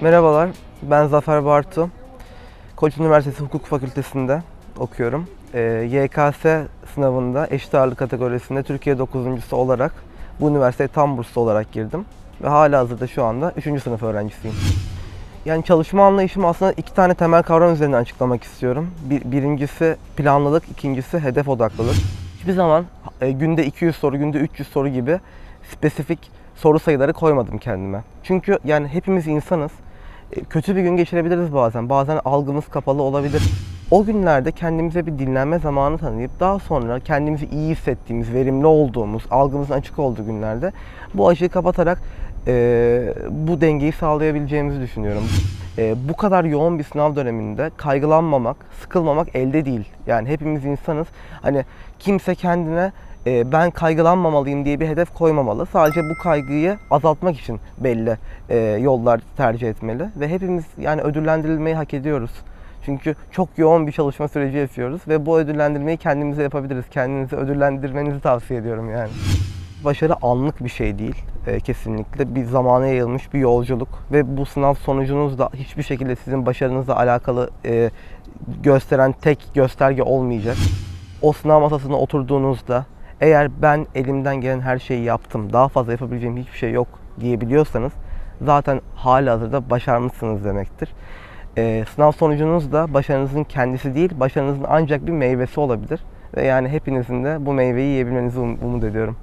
Merhabalar, ben Zafer Bartu. Koç Üniversitesi Hukuk Fakültesi'nde okuyorum. Ee, YKS sınavında eşit ağırlık kategorisinde Türkiye 9.sü olarak bu üniversiteye tam burslu olarak girdim. Ve hala hazırda şu anda 3. sınıf öğrencisiyim. Yani çalışma anlayışımı aslında iki tane temel kavram üzerinden açıklamak istiyorum. Bir, birincisi planlılık, ikincisi hedef odaklılık. Hiçbir zaman e, günde 200 soru, günde 300 soru gibi spesifik soru sayıları koymadım kendime. Çünkü yani hepimiz insanız. E, Kötü bir gün geçirebiliriz bazen. Bazen algımız kapalı olabilir. O günlerde kendimize bir dinlenme zamanı tanıyıp daha sonra kendimizi iyi hissettiğimiz, verimli olduğumuz, algımızın açık olduğu günlerde bu açığı kapatarak e, bu dengeyi sağlayabileceğimizi düşünüyorum. E, bu kadar yoğun bir sınav döneminde kaygılanmamak, sıkılmamak elde değil. Yani hepimiz insanız. Hani kimse kendine e, ben kaygılanmamalıyım diye bir hedef koymamalı. Sadece bu kaygıyı azaltmak için belli e, yollar tercih etmeli ve hepimiz yani ödüllendirilmeyi hak ediyoruz. Çünkü çok yoğun bir çalışma süreci yaşıyoruz ve bu ödüllendirmeyi kendimize yapabiliriz. Kendinizi ödüllendirmenizi tavsiye ediyorum yani. Başarı anlık bir şey değil e, kesinlikle. Bir zamana yayılmış bir yolculuk ve bu sınav sonucunuz da hiçbir şekilde sizin başarınızla alakalı e, gösteren tek gösterge olmayacak. O sınav masasına oturduğunuzda eğer ben elimden gelen her şeyi yaptım, daha fazla yapabileceğim hiçbir şey yok diyebiliyorsanız zaten hala hazırda başarmışsınız demektir. Ee, sınav sonucunuz da başarınızın kendisi değil, başarınızın ancak bir meyvesi olabilir. Ve yani hepinizin de bu meyveyi yiyebilmenizi um- umut ediyorum.